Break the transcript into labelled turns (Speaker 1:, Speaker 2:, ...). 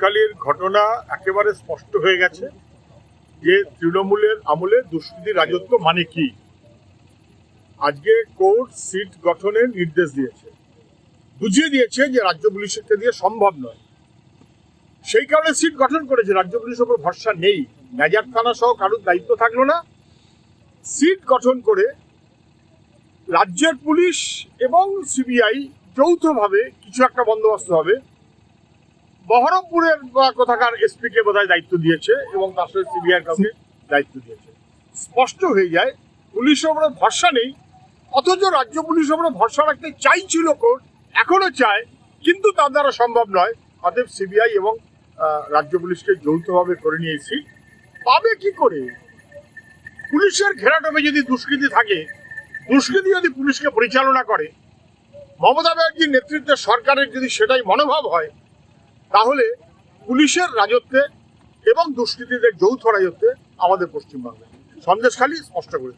Speaker 1: সন্দেশখালীর ঘটনা একেবারে স্পষ্ট হয়ে গেছে যে তৃণমূলের আমলে দুষ্কৃতি রাজত্ব মানে কি? আজকে কোর্ট সিট গঠনের নির্দেশ দিয়েছে। বুঝিয়ে দিয়েছে যে রাজ্য পুলিশকে দিয়ে সম্ভব নয়। সেই কারণে সিট গঠন করেছে। রাজ্য পুলিশের উপর ভরসা নেই। নাজার থানা সহ কারোর দায়িত্ব থাকল না। সিট গঠন করে রাজ্যের পুলিশ এবং সিবিআই যৌথভাবে কিছু একটা বন্দোবস্ত হবে। বহরমপুরের বা কোথাকার এসপি কে বোধহয় দায়িত্ব দিয়েছে এবং তার সাথে সিবিআই কাউকে দায়িত্ব দিয়েছে। স্পষ্ট হয়ে যায়, পুলিশের উপরে ভরসা নেই, অথচ রাজ্য পুলিশের উপরে ভরসা রাখতে চাইছিল কোর্ট, এখনও চায়, কিন্তু তার দ্বারা সম্ভব নয়। অতএব সিবিআই এবং রাজ্য পুলিশকে যৌথভাবে করে নিয়েছি। পাবে কি করে? পুলিশের ঘেরাটোপে যদি দুষ্কৃতি থাকে, দুষ্কৃতি যদি পুলিশকে পরিচালনা করে, মমতা ব্যানার্জির নেতৃত্বে সরকারের যদি সেটাই মনোভাব হয় তাহলে পুলিশের রাজত্বে এবং দুষ্কৃতীদের যৌথ রাজত্বে আমাদের পশ্চিমবাংলায় সন্দেশখালী স্পষ্ট করে।